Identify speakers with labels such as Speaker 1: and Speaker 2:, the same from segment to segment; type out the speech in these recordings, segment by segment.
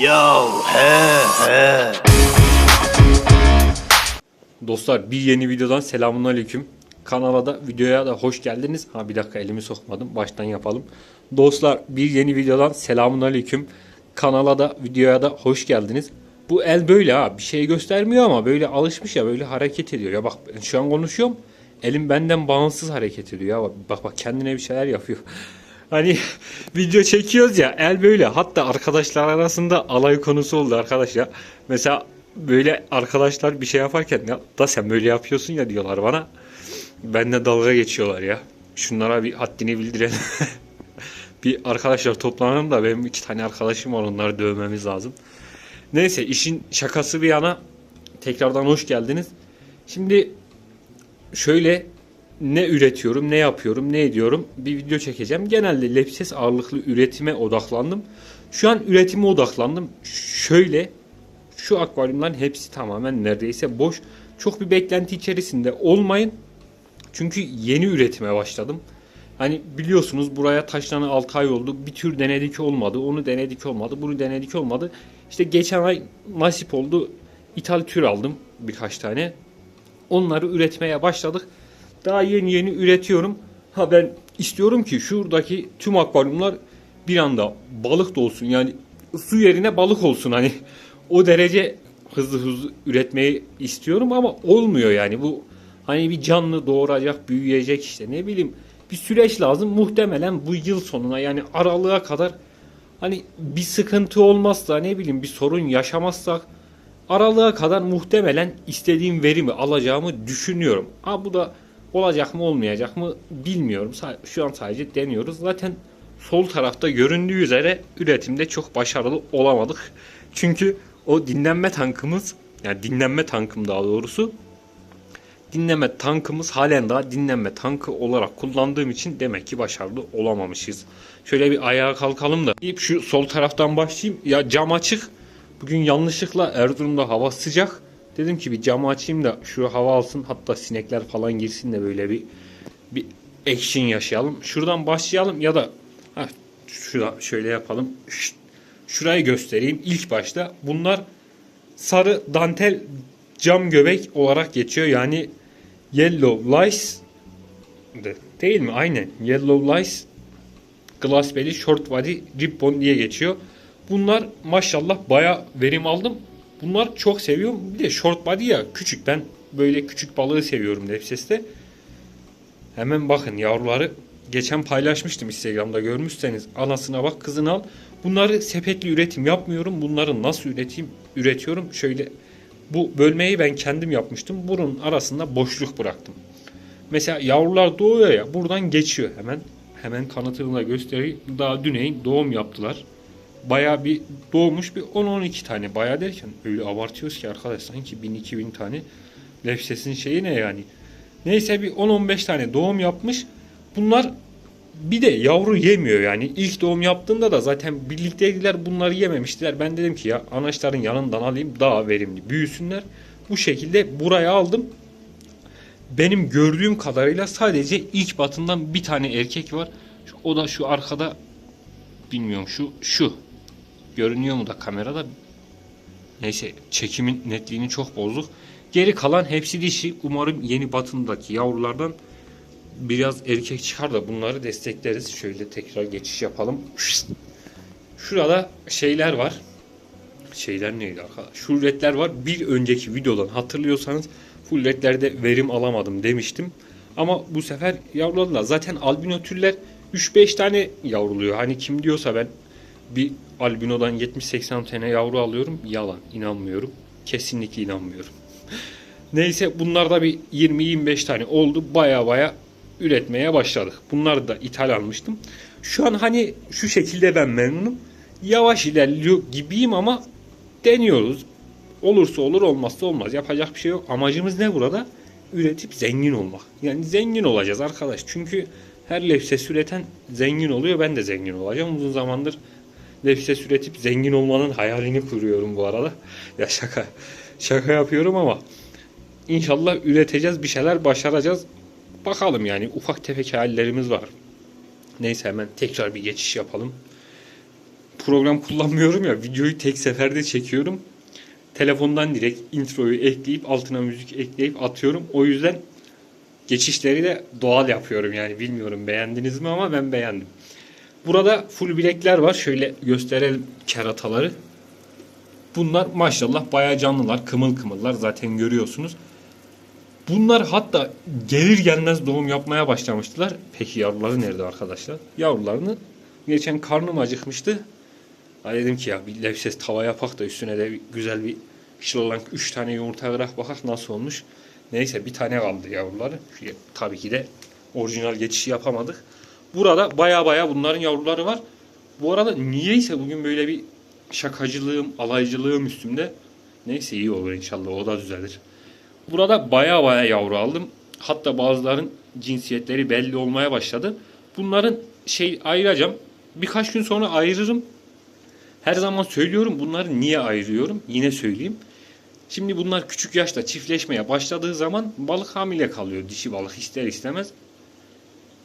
Speaker 1: Yo he he.
Speaker 2: Dostlar bir yeni videodan selamun aleyküm. Kanala videoya da hoş geldiniz. Ha bir dakika elimi sokmadım. Baştan yapalım. Dostlar bir yeni videodan selamun aleyküm. Kanala videoya da hoş geldiniz. Bu el böyle ha bir şey göstermiyor ama böyle alışmış ya böyle hareket ediyor. Ya bak şu an konuşuyorum. Elim benden bağımsız hareket ediyor ya. Bak bak kendine bir şeyler yapıyor. Hani video çekiyoruz ya el böyle. Hatta arkadaşlar arasında alay konusu oldu arkadaşlar. Mesela böyle arkadaşlar bir şey yaparken ya da sen böyle yapıyorsun ya diyorlar bana. Benle dalga geçiyorlar ya. Şunlara bir haddini bildirelim. bir arkadaşlar toplanalım da benim iki tane arkadaşım var onları dövmemiz lazım. Neyse işin şakası bir yana tekrardan hoş geldiniz. Şimdi şöyle ne üretiyorum, ne yapıyorum, ne ediyorum bir video çekeceğim. Genelde lepses ağırlıklı üretime odaklandım. Şu an üretime odaklandım. Şöyle şu akvaryumların hepsi tamamen neredeyse boş. Çok bir beklenti içerisinde olmayın. Çünkü yeni üretime başladım. Hani biliyorsunuz buraya taşlanan 6 ay oldu. Bir tür denedik olmadı. Onu denedik olmadı. Bunu denedik olmadı. İşte geçen ay nasip oldu. İthal tür aldım birkaç tane. Onları üretmeye başladık. Daha yeni yeni üretiyorum. Ha ben istiyorum ki şuradaki tüm akvaryumlar bir anda balık da olsun. Yani su yerine balık olsun hani. O derece hızlı hızlı üretmeyi istiyorum ama olmuyor yani. Bu hani bir canlı doğuracak, büyüyecek işte ne bileyim bir süreç lazım. Muhtemelen bu yıl sonuna yani aralığa kadar hani bir sıkıntı olmazsa ne bileyim bir sorun yaşamazsak aralığa kadar muhtemelen istediğim verimi alacağımı düşünüyorum. Ha bu da olacak mı olmayacak mı bilmiyorum. Şu an sadece deniyoruz. Zaten sol tarafta göründüğü üzere üretimde çok başarılı olamadık. Çünkü o dinlenme tankımız yani dinlenme tankım daha doğrusu dinleme tankımız halen daha dinlenme tankı olarak kullandığım için demek ki başarılı olamamışız. Şöyle bir ayağa kalkalım da. İlk şu sol taraftan başlayayım. Ya cam açık. Bugün yanlışlıkla Erzurum'da hava sıcak. Dedim ki bir camı açayım da şu hava alsın. Hatta sinekler falan girsin de böyle bir bir action yaşayalım. Şuradan başlayalım ya da ha, şurada şöyle yapalım. Şşt, Şurayı göstereyim. İlk başta bunlar sarı dantel cam göbek olarak geçiyor. Yani yellow lice de- değil mi? Aynen. Yellow lice glass belly short body ribbon diye geçiyor. Bunlar maşallah baya verim aldım. Bunlar çok seviyorum. Bir de short body ya küçük. Ben böyle küçük balığı seviyorum Lepses'te. Hemen bakın yavruları geçen paylaşmıştım Instagram'da görmüşseniz anasına bak kızını al. Bunları sepetli üretim yapmıyorum. Bunları nasıl üreteyim? Üretiyorum. Şöyle bu bölmeyi ben kendim yapmıştım. Bunun arasında boşluk bıraktım. Mesela yavrular doğuyor ya buradan geçiyor hemen. Hemen kanıtını da göstereyim. Daha düneyin doğum yaptılar. Baya bir doğmuş bir 10-12 tane. Baya derken öyle abartıyoruz ki arkadaş sanki 1000-2000 tane. Lefsesin şeyi ne yani? Neyse bir 10-15 tane doğum yapmış. Bunlar bir de yavru yemiyor yani. İlk doğum yaptığında da zaten birlikteydiler bunları yememiştiler. Ben dedim ki ya anaçların yanından alayım daha verimli büyüsünler. Bu şekilde buraya aldım. Benim gördüğüm kadarıyla sadece ilk batından bir tane erkek var. O da şu arkada bilmiyorum şu şu. Görünüyor mu da kamerada? Neyse çekimin netliğini çok bozduk. Geri kalan hepsi dişi. Umarım yeni batındaki yavrulardan biraz erkek çıkar da bunları destekleriz. Şöyle tekrar geçiş yapalım. Şurada şeyler var. Şeyler neydi arkadaşlar? Şurretler var. Bir önceki videodan hatırlıyorsanız fulletlerde verim alamadım demiştim. Ama bu sefer yavruladılar. Zaten albino türler 3-5 tane yavruluyor. Hani kim diyorsa ben bir albinodan 70-80 tane yavru alıyorum. Yalan. inanmıyorum. Kesinlikle inanmıyorum. Neyse bunlarda bir 20-25 tane oldu. Baya baya üretmeye başladık. Bunları da ithal almıştım. Şu an hani şu şekilde ben memnunum. Yavaş ilerliyor gibiyim ama deniyoruz. Olursa olur olmazsa olmaz. Yapacak bir şey yok. Amacımız ne burada? Üretip zengin olmak. Yani zengin olacağız arkadaş. Çünkü her lefses üreten zengin oluyor. Ben de zengin olacağım. Uzun zamandır lefses üretip zengin olmanın hayalini kuruyorum bu arada. Ya şaka. Şaka yapıyorum ama İnşallah üreteceğiz, bir şeyler başaracağız. Bakalım yani ufak tefek hayallerimiz var. Neyse hemen tekrar bir geçiş yapalım. program kullanmıyorum ya videoyu tek seferde çekiyorum. Telefondan direkt introyu ekleyip altına müzik ekleyip atıyorum. O yüzden geçişleri de doğal yapıyorum yani bilmiyorum beğendiniz mi ama ben beğendim. Burada full bilekler var. Şöyle gösterelim kerataları. Bunlar maşallah bayağı canlılar. Kımıl kımıllar zaten görüyorsunuz. Bunlar hatta gelir gelmez doğum yapmaya başlamıştılar. Peki yavruları nerede arkadaşlar? Yavrularını geçen karnım acıkmıştı. Ha dedim ki ya bir levses tava yapak da üstüne de güzel bir şılalan 3 tane yumurta kırak bakak nasıl olmuş. Neyse bir tane kaldı yavruları. Tabii ki de orijinal geçişi yapamadık. Burada baya baya bunların yavruları var. Bu arada niyeyse bugün böyle bir şakacılığım, alaycılığım üstümde. Neyse iyi olur inşallah o da düzelir. Burada baya baya yavru aldım. Hatta bazıların cinsiyetleri belli olmaya başladı. Bunların şey ayıracağım. Birkaç gün sonra ayırırım. Her zaman söylüyorum bunları niye ayırıyorum? Yine söyleyeyim. Şimdi bunlar küçük yaşta çiftleşmeye başladığı zaman balık hamile kalıyor. Dişi balık ister istemez.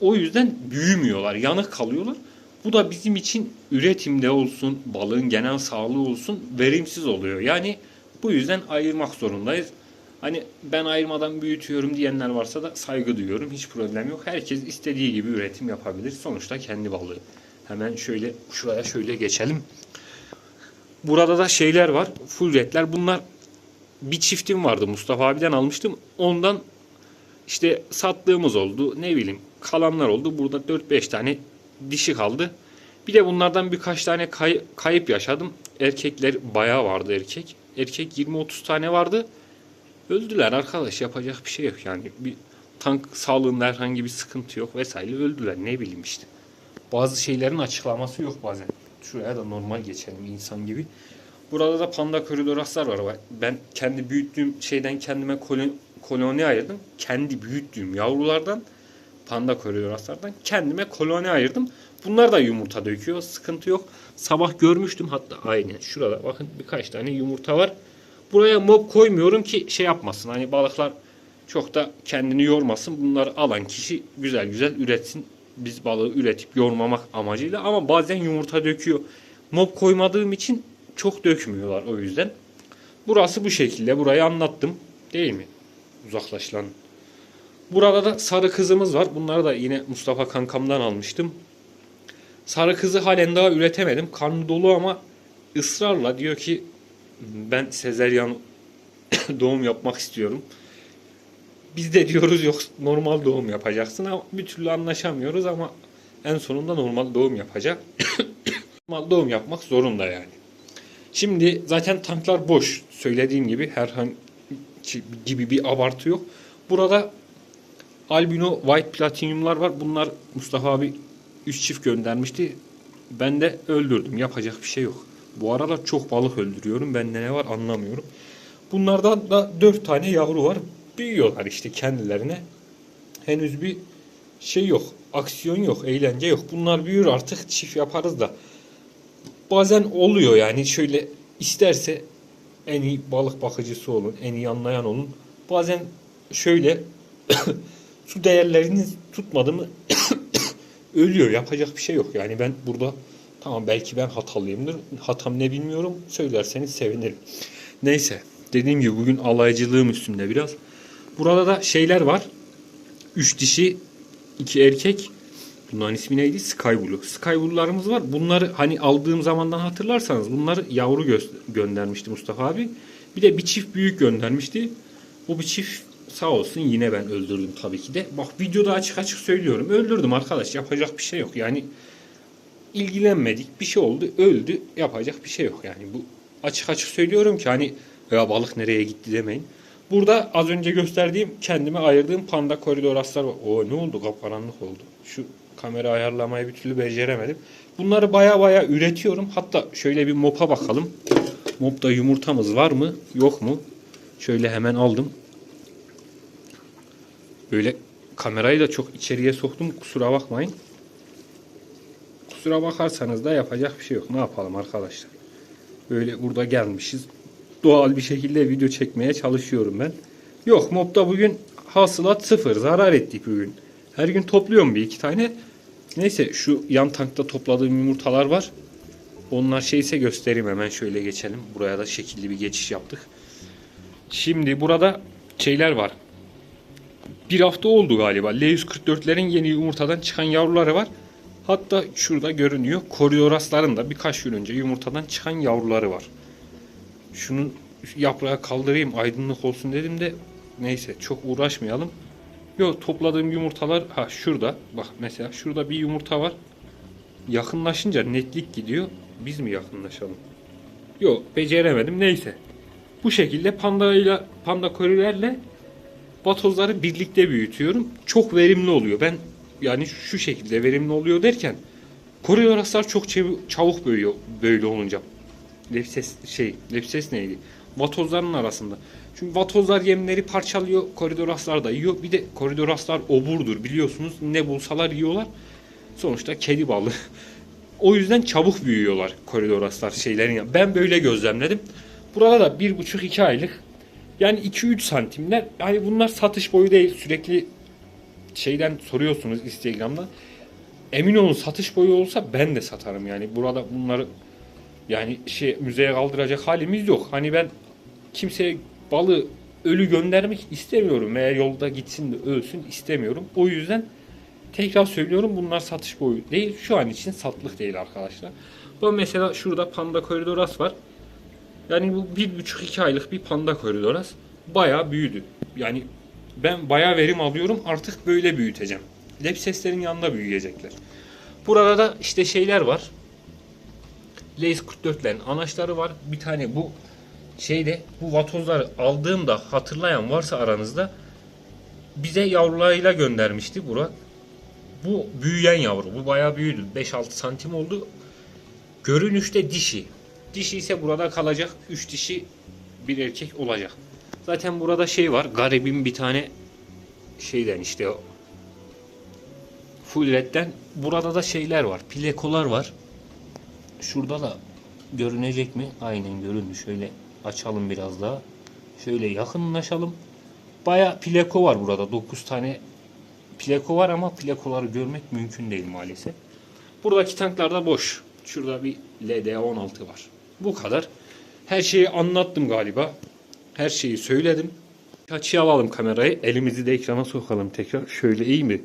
Speaker 2: O yüzden büyümüyorlar, yanık kalıyorlar. Bu da bizim için üretimde olsun, balığın genel sağlığı olsun verimsiz oluyor. Yani bu yüzden ayırmak zorundayız. Hani ben ayırmadan büyütüyorum diyenler varsa da saygı duyuyorum. Hiç problem yok. Herkes istediği gibi üretim yapabilir. Sonuçta kendi balığı. Hemen şöyle şuraya şöyle geçelim. Burada da şeyler var. Full redler. Bunlar bir çiftim vardı Mustafa abiden almıştım. Ondan işte sattığımız oldu. Ne bileyim kalanlar oldu. Burada 4-5 tane dişi kaldı. Bir de bunlardan birkaç tane kay- kayıp yaşadım. Erkekler bayağı vardı erkek. Erkek 20-30 tane vardı. Öldüler arkadaş yapacak bir şey yok yani. Bir tank sağlığında herhangi bir sıkıntı yok vesaire öldüler ne bileyim işte. Bazı şeylerin açıklaması yok bazen. Şuraya da normal geçelim insan gibi. Burada da panda koridoraslar var. Ben kendi büyüttüğüm şeyden kendime koloni, koloni ayırdım. Kendi büyüttüğüm yavrulardan panda koridoraslardan kendime koloni ayırdım. Bunlar da yumurta döküyor. Sıkıntı yok. Sabah görmüştüm hatta aynen. Şurada bakın birkaç tane yumurta var. Buraya mob koymuyorum ki şey yapmasın. Hani balıklar çok da kendini yormasın. Bunları alan kişi güzel güzel üretsin. Biz balığı üretip yormamak amacıyla ama bazen yumurta döküyor. Mob koymadığım için çok dökmüyorlar o yüzden. Burası bu şekilde. Burayı anlattım. Değil mi? Uzaklaş lan. Burada da sarı kızımız var. Bunları da yine Mustafa kankamdan almıştım. Sarı kızı halen daha üretemedim. Karnı dolu ama ısrarla diyor ki ben sezeryan doğum yapmak istiyorum. Biz de diyoruz yok normal doğum yapacaksın ama bir türlü anlaşamıyoruz ama en sonunda normal doğum yapacak. normal doğum yapmak zorunda yani. Şimdi zaten tanklar boş. Söylediğim gibi herhangi gibi bir abartı yok. Burada albino white platinumlar var. Bunlar Mustafa abi 3 çift göndermişti. Ben de öldürdüm. Yapacak bir şey yok. Bu aralar çok balık öldürüyorum. Bende ne var anlamıyorum. Bunlardan da 4 tane yavru var. Büyüyorlar işte kendilerine. Henüz bir şey yok. Aksiyon yok. Eğlence yok. Bunlar büyür artık çift yaparız da. Bazen oluyor yani şöyle isterse en iyi balık bakıcısı olun. En iyi anlayan olun. Bazen şöyle su değerlerini tutmadı mı ölüyor. Yapacak bir şey yok. Yani ben burada tamam belki ben hatalıyımdır. Hatam ne bilmiyorum. Söylerseniz sevinirim. Neyse. Dediğim gibi bugün alaycılığım üstünde biraz. Burada da şeyler var. Üç dişi, iki erkek. Bunların ismi neydi? Sky Blue. Sky Blue'larımız var. Bunları hani aldığım zamandan hatırlarsanız bunları yavru gö- göndermişti Mustafa abi. Bir de bir çift büyük göndermişti. O bir çift sağ olsun yine ben öldürdüm tabii ki de. Bak videoda açık açık söylüyorum. Öldürdüm arkadaş. Yapacak bir şey yok. Yani ilgilenmedik. Bir şey oldu. Öldü. Yapacak bir şey yok. Yani bu açık açık söylüyorum ki hani ya balık nereye gitti demeyin. Burada az önce gösterdiğim kendime ayırdığım panda koridoraslar var. O ne oldu? Kapkaranlık oldu. Şu kamera ayarlamayı bir türlü beceremedim. Bunları baya baya üretiyorum. Hatta şöyle bir mopa bakalım. Mopta yumurtamız var mı? Yok mu? Şöyle hemen aldım. Böyle kamerayı da çok içeriye soktum. Kusura bakmayın. Kusura bakarsanız da yapacak bir şey yok. Ne yapalım arkadaşlar? Böyle burada gelmişiz. Doğal bir şekilde video çekmeye çalışıyorum ben. Yok mobda bugün hasılat sıfır. Zarar ettik bugün. Her gün topluyorum bir iki tane. Neyse şu yan tankta topladığım yumurtalar var. Onlar şeyse göstereyim hemen şöyle geçelim. Buraya da şekilli bir geçiş yaptık. Şimdi burada şeyler var. Bir hafta oldu galiba. L144'lerin yeni yumurtadan çıkan yavruları var. Hatta şurada görünüyor. Koridorasların da birkaç gün önce yumurtadan çıkan yavruları var. Şunun yaprağı kaldırayım aydınlık olsun dedim de neyse çok uğraşmayalım. Yo topladığım yumurtalar ha şurada bak mesela şurada bir yumurta var. Yakınlaşınca netlik gidiyor. Biz mi yakınlaşalım? Yok beceremedim neyse. Bu şekilde panda ile panda korilerle vatozları birlikte büyütüyorum. Çok verimli oluyor. Ben yani şu şekilde verimli oluyor derken koridoraslar çok çabuk büyüyor böyle olunca. Lepses şey, lepses neydi? Vatozların arasında. Çünkü vatozlar yemleri parçalıyor, koridoraslar da yiyor. Bir de koridoraslar oburdur biliyorsunuz. Ne bulsalar yiyorlar. Sonuçta kedi balı. o yüzden çabuk büyüyorlar koridoraslar şeylerin. Ben böyle gözlemledim. Burada da bir buçuk iki aylık yani 2-3 santimler. Yani bunlar satış boyu değil. Sürekli şeyden soruyorsunuz Instagram'dan. Emin olun satış boyu olsa ben de satarım yani. Burada bunları yani şey müzeye kaldıracak halimiz yok. Hani ben kimseye balı ölü göndermek istemiyorum veya yolda gitsin de ölsün istemiyorum. O yüzden tekrar söylüyorum bunlar satış boyu değil. Şu an için satlık değil arkadaşlar. Bu mesela şurada panda koridoras var. Yani bu bir buçuk iki aylık bir panda koridoras. Bayağı büyüdü. Yani ben bayağı verim alıyorum. Artık böyle büyüteceğim. Lep seslerin yanında büyüyecekler. Burada da işte şeyler var. Lace 44'lerin anaçları var. Bir tane bu şeyde bu vatozları aldığımda hatırlayan varsa aranızda bize yavrularıyla göndermişti Burak. Bu büyüyen yavru. Bu bayağı büyüdü. 5-6 santim oldu. Görünüşte dişi. Dişi ise burada kalacak. 3 dişi bir erkek olacak. Zaten burada şey var. Garibim bir tane şeyden işte full redden. Burada da şeyler var. Plekolar var. Şurada da görünecek mi? Aynen göründü. Şöyle açalım biraz daha. Şöyle yakınlaşalım. Baya pleko var burada. 9 tane pleko var ama plekoları görmek mümkün değil maalesef. Buradaki tanklar da boş. Şurada bir LD16 var. Bu kadar. Her şeyi anlattım galiba. Her şeyi söyledim. Açıya alalım kamerayı. Elimizi de ekrana sokalım tekrar. Şöyle iyi mi?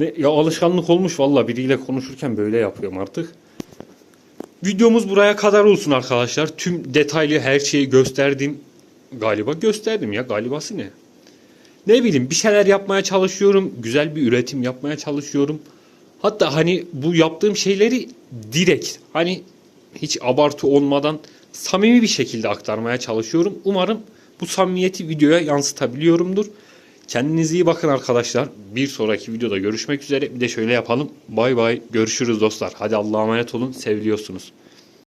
Speaker 2: Ne, ya alışkanlık olmuş valla biriyle konuşurken böyle yapıyorum artık. Videomuz buraya kadar olsun arkadaşlar. Tüm detaylı her şeyi gösterdim. Galiba gösterdim ya. Galibası ne? Ne bileyim bir şeyler yapmaya çalışıyorum. Güzel bir üretim yapmaya çalışıyorum. Hatta hani bu yaptığım şeyleri direkt hani hiç abartı olmadan samimi bir şekilde aktarmaya çalışıyorum. Umarım bu samimiyeti videoya yansıtabiliyorumdur. Kendinize iyi bakın arkadaşlar. Bir sonraki videoda görüşmek üzere. Bir de şöyle yapalım. Bay bay. Görüşürüz dostlar. Hadi Allah'a emanet olun. Seviliyorsunuz.